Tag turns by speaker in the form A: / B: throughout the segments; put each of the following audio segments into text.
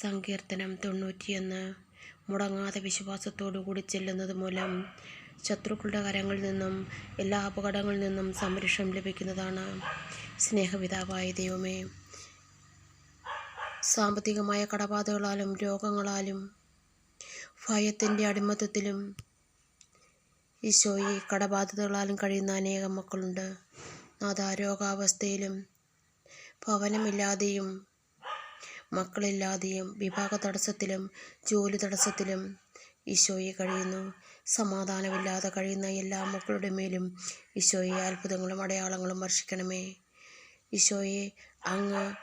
A: സങ്കീർത്തനം തൊണ്ണൂറ്റിയൊന്ന്. മുടങ്ങാതെ വിശ്വാസത്തോടു കൂടി ചെല്ലുന്നത് മൂലം ശത്രുക്കളുടെ കരങ്ങളിൽ നിന്നും എല്ലാ അപകടങ്ങളിൽ നിന്നും സംരക്ഷണം ലഭിക്കുന്നതാണ്. സ്നേഹപിതാവായ ദൈവമേ സാമ്പത്തികമായ കടബാധകളാലും രോഗങ്ങളാലും ഭയത്തിന്റെ അടിമത്തത്തിലും ഈശോയെ കടബാധിതകളാലും കഴിയുന്ന അനേകം മക്കളുണ്ട്. നാഥ രോഗാവസ്ഥയിലും ഭവനമില്ലാതെയും മക്കളില്ലാതെയും വിവാഹ തടസ്സത്തിലും ജോലി തടസ്സത്തിലും ഈശോയെ കഴിയുന്നു. സമാധാനമില്ലാതെ കഴിയുന്ന എല്ലാ മക്കളുടെ മേലും ഈശോയെ അത്ഭുതങ്ങളും അടയാളങ്ങളും വർഷിക്കണമേ. ഈശോയെ അങ്ങ്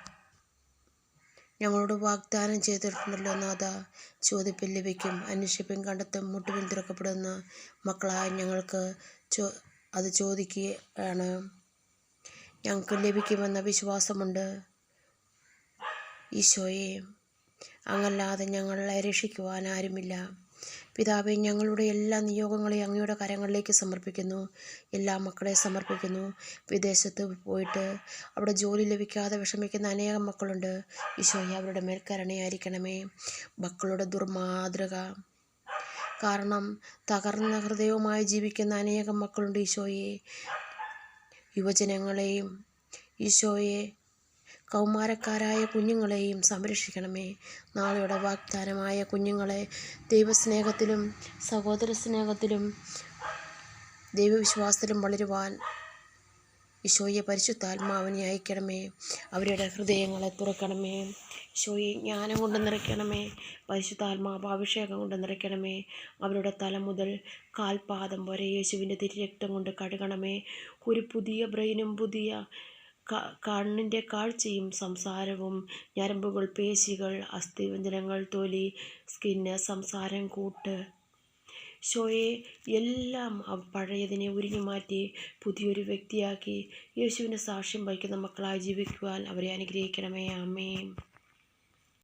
A: ഞങ്ങളോട് വാഗ്ദാനം ചെയ്തിട്ടുണ്ടല്ലോ നാഥ. ചോദിപ്പിൽ ലഭിക്കും. അന്വേഷിപ്പും കണ്ടെത്തും. മുട്ടുപിൻ തുറക്കപ്പെടുന്ന മക്കളായ ഞങ്ങൾക്ക് ചോ അത് ചോദിക്കുകയാണ്. ഞങ്ങൾക്ക് ലഭിക്കുമെന്ന വിശ്വാസമുണ്ട്. ഈശോയെ അങ്ങല്ലാതെ ഞങ്ങളെ രക്ഷിക്കുവാൻ ആരുമില്ല. പിതാവെ ഞങ്ങളുടെ എല്ലാ നിയോഗങ്ങളെയും അങ്ങയുടെ കരങ്ങളിലേക്ക് സമർപ്പിക്കുന്നു. എല്ലാ മക്കളെ സമർപ്പിക്കുന്നു. വിദേശത്ത് പോയിട്ട് അവിടെ ജോലി ലഭിക്കാതെ വിഷമിക്കുന്ന അനേകം മക്കളുണ്ട്. ഈശോയെ അവരുടെ മേൽ കരുണയായിരിക്കണമേ. മക്കളുടെ ദുർമാതൃക. കാരണം തകർന്ന ഹൃദയവുമായി ജീവിക്കുന്ന അനേകം മക്കളുണ്ട് ഈശോയെ. യുവജനങ്ങളെയും ഈശോയെ കൗമാരക്കാരായ കുഞ്ഞുങ്ങളെയും സംരക്ഷിക്കണമേ. നാളെയുടെ വാഗ്ദാനമായ കുഞ്ഞുങ്ങളെ ദൈവസ്നേഹത്തിലും സഹോദര സ്നേഹത്തിലും ദൈവവിശ്വാസത്തിലും വളരുവാൻ ഈശോയെ പരിശുദ്ധാത്മാവിനെ അയക്കണമേ. അവരുടെ ഹൃദയങ്ങളെ തുറക്കണമേ. ഈശോയെ ജ്ഞാനം കൊണ്ട് നിറയ്ക്കണമേ. പരിശുദ്ധാത്മാവ് അഭിഷേകം കൊണ്ട് നിറയ്ക്കണമേ. അവരുടെ തല മുതൽ കാൽപാദം വരെ യേശുവിന്റെ തിരുരക്തം കൊണ്ട് കഴുകണമേ. ഒരു പുതിയ ബ്രെയിനും പുതിയ കണ്ണിന്റെ കാഴ്ചയും സംസാരവും ഞരമ്പുകൾ പേശികൾ അസ്ഥിവ്യഞ്ജനങ്ങൾ തൊലി സ്കിന്ന് സംസാരം കൂട്ട്. ഷോയെ എല്ലാം പഴയതിനെ ഉരിഞ്ഞു മാറ്റി പുതിയൊരു വ്യക്തിയാക്കി. യേശുവിന്റെ സാക്ഷ്യം വഹിക്കുന്ന മക്കളായി ജീവിക്കുവാൻ അവരെ അനുഗ്രഹിക്കണമേ. അമ്മേ